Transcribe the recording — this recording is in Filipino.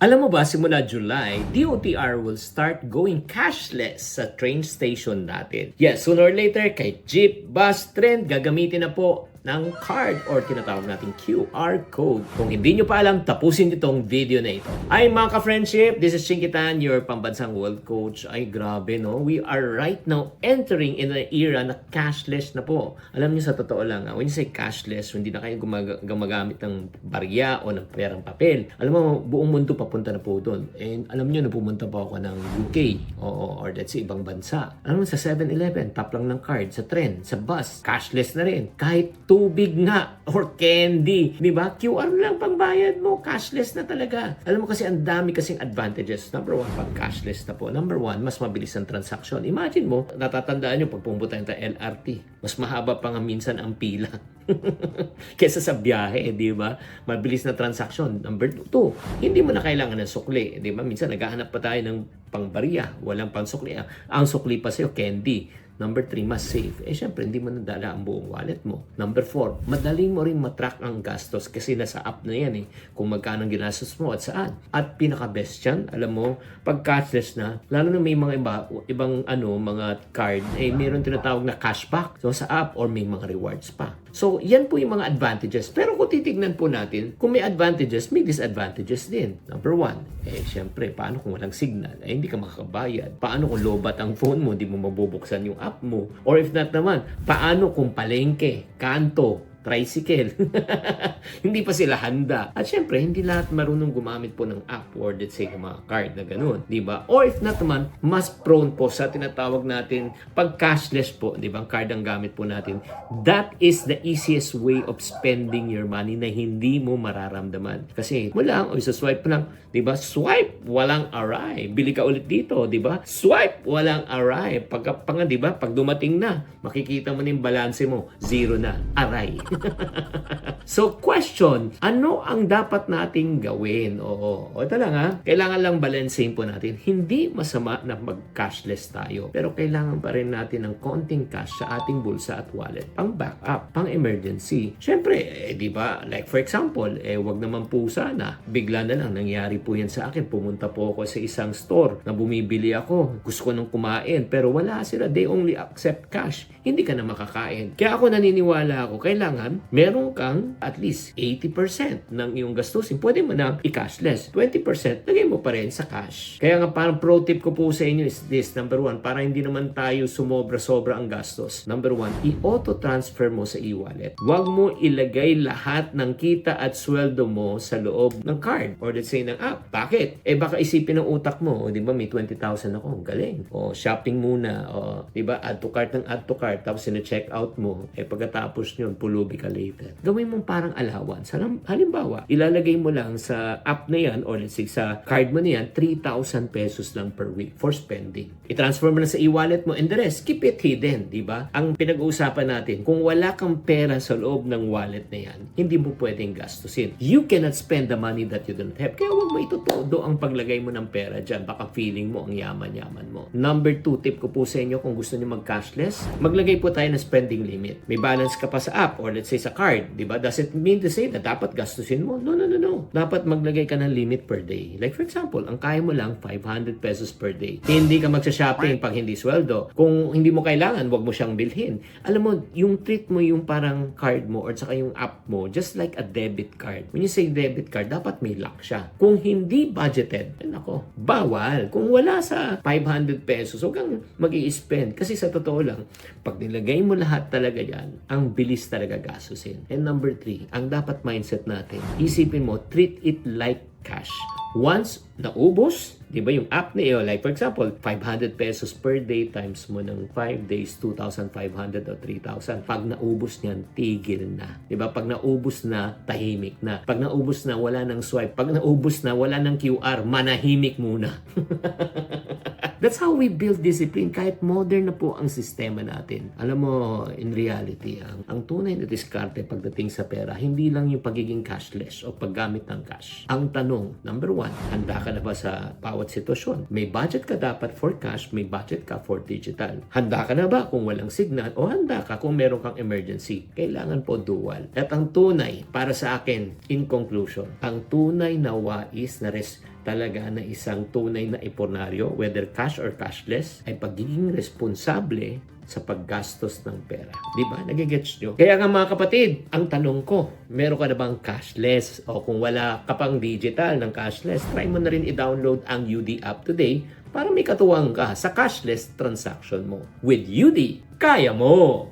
Alam mo ba, simula July, DOTR will start going cashless sa train station natin. Yes, sooner or later, kay jeep, bus, train, gagamitin na po ng card or tinatawag nating QR code. Kung hindi nyo pa alam, tapusin itong video na ito. Ay mga ka-friendship, this is Chinkitan, your pambansang world coach. Ay grabe no, we are right now entering in an era na cashless na po. Alam niyo sa totoo lang, ah, when you say cashless, hindi na kayo gumag- gumagamit ng barya o ng perang papel. Alam mo, buong mundo papunta na po doon. And alam niyo na pumunta po ako ng UK o or say ibang bansa. Alam mo, sa 7-Eleven, tap lang ng card, sa tren, sa bus, cashless na rin. Kahit tubig nga or candy, di ba? QR lang pang bayad mo, cashless na talaga. Alam mo kasi ang dami kasing advantages. Number one, pag cashless na po. Number one, mas mabilis ang transaction. Imagine mo, natatandaan nyo pag pumunta tayo LRT, mas mahaba pa nga minsan ang pila. Kesa sa biyahe, di ba? Mabilis na transaction. Number two, hindi mo na kailangan ng sukli. Di ba? Minsan naghahanap pa tayo ng pangbariya. Walang pansukli. Ang sukli pa sa'yo, candy. Number three, mas safe. Eh, syempre, hindi mo nadala ang buong wallet mo. Number four, madali mo rin matrack ang gastos kasi nasa app na yan eh. Kung magkano ang ginastos mo at saan. At pinaka-best yan, alam mo, pag cashless na, lalo na may mga iba, ibang ano, mga card, eh, meron tinatawag na cashback. So, sa app or may mga rewards pa. So, yan po yung mga advantages. Pero kung titignan po natin, kung may advantages, may disadvantages din. Number one, eh, syempre, paano kung walang signal? Eh, hindi ka makakabayad. Paano kung lobat ang phone mo, hindi mo mabubuksan yung app mo? Or if not naman, paano kung palengke, kanto, tricycle. hindi pa sila handa. At syempre, hindi lahat marunong gumamit po ng app or let's say mga card na ganun. ba? Or if not naman, mas prone po sa tinatawag natin pag cashless po, di ba? Ang card ang gamit po natin. That is the easiest way of spending your money na hindi mo mararamdaman. Kasi mo lang, o isa swipe lang, di ba? Swipe, walang aray. Bili ka ulit dito, di ba? Swipe, walang aray. Pag, pag di ba? Pag dumating na, makikita mo na yung balance mo, zero na, aray. so, question, ano ang dapat nating gawin? Oo, o ito lang ha, kailangan lang balansein po natin. Hindi masama na mag-cashless tayo, pero kailangan pa rin natin ng konting cash sa ating bulsa at wallet. Pang backup, pang emergency. Siyempre, eh, di ba, like for example, eh, wag naman po sana, bigla na lang nangyari po yan sa akin. Pumunta po ako sa isang store na bumibili ako. Gusto ko nung kumain, pero wala sila. They only accept cash. Hindi ka na makakain. Kaya ako naniniwala ako, kailangan meron kang at least 80% ng iyong gastusin. Pwede mo na i-cashless. 20% lagay mo pa rin sa cash. Kaya nga parang pro tip ko po sa inyo is this. Number one, para hindi naman tayo sumobra-sobra ang gastos. Number one, i-auto transfer mo sa e-wallet. Huwag mo ilagay lahat ng kita at sweldo mo sa loob ng card or let's say ng app. Bakit? Eh baka isipin ng utak mo, oh, di ba may 20,000 ako, galing. O shopping muna, o di ba add to cart ng add to cart, tapos sina-check out mo. Eh pagkatapos yun, pulubi ka later. Gawin mong parang allowance. Halim- Halimbawa, ilalagay mo lang sa app na yan or let's say sa card mo na yan, 3,000 pesos lang per week for spending. I-transfer mo na sa e-wallet mo and the rest, keep it hidden, di ba? Ang pinag-uusapan natin, kung wala kang pera sa loob ng wallet na yan, hindi mo pwedeng gastusin. You cannot spend the money that you don't have. Kaya huwag mo itutudo ang paglagay mo ng pera dyan. Baka feeling mo ang yaman-yaman mo. Number two, tip ko po sa inyo kung gusto niyo mag-cashless, maglagay po tayo ng spending limit. May balance ka pa sa app or let's say sa card, di ba? Does it mean to say na dapat gastusin mo? No, no, no, no. Dapat maglagay ka ng limit per day. Like for example, ang kaya mo lang 500 pesos per day. Hindi ka magsha-shopping pag hindi sweldo. Kung hindi mo kailangan, wag mo siyang bilhin. Alam mo, yung treat mo yung parang card mo or saka yung app mo, just like a debit card. When you say debit card, dapat may lock siya. Kung hindi budgeted, nako, bawal. Kung wala sa 500 pesos, huwag kang mag spend Kasi sa totoo lang, pag nilagay mo lahat talaga yan, ang bilis talaga gastusin. And number three, ang dapat mindset natin, isipin mo, treat it like cash. Once naubos, di ba yung app na iyo, like for example, 500 pesos per day times mo ng 5 days, 2,500 o 3,000. Pag naubos niyan, tigil na. Di ba? Pag naubos na, tahimik na. Pag naubos na, wala nang swipe. Pag naubos na, wala nang QR, manahimik muna. That's how we build discipline kahit modern na po ang sistema natin. Alam mo, in reality, ang, ang tunay na diskarte pagdating sa pera, hindi lang yung pagiging cashless o paggamit ng cash. Ang tanong, number one, handa ka na ba sa bawat sitwasyon? May budget ka dapat for cash, may budget ka for digital. Handa ka na ba kung walang signal o handa ka kung meron kang emergency? Kailangan po dual. At ang tunay, para sa akin, in conclusion, ang tunay na wais na res talaga na isang tunay na iponaryo, whether cash or cashless, ay pagiging responsable sa paggastos ng pera. Di ba? Nagigets nyo? Kaya nga mga kapatid, ang tanong ko, meron ka na bang cashless? O kung wala ka pang digital ng cashless, try mo na rin i-download ang UD app today para may katuwang ka sa cashless transaction mo. With UD, kaya mo!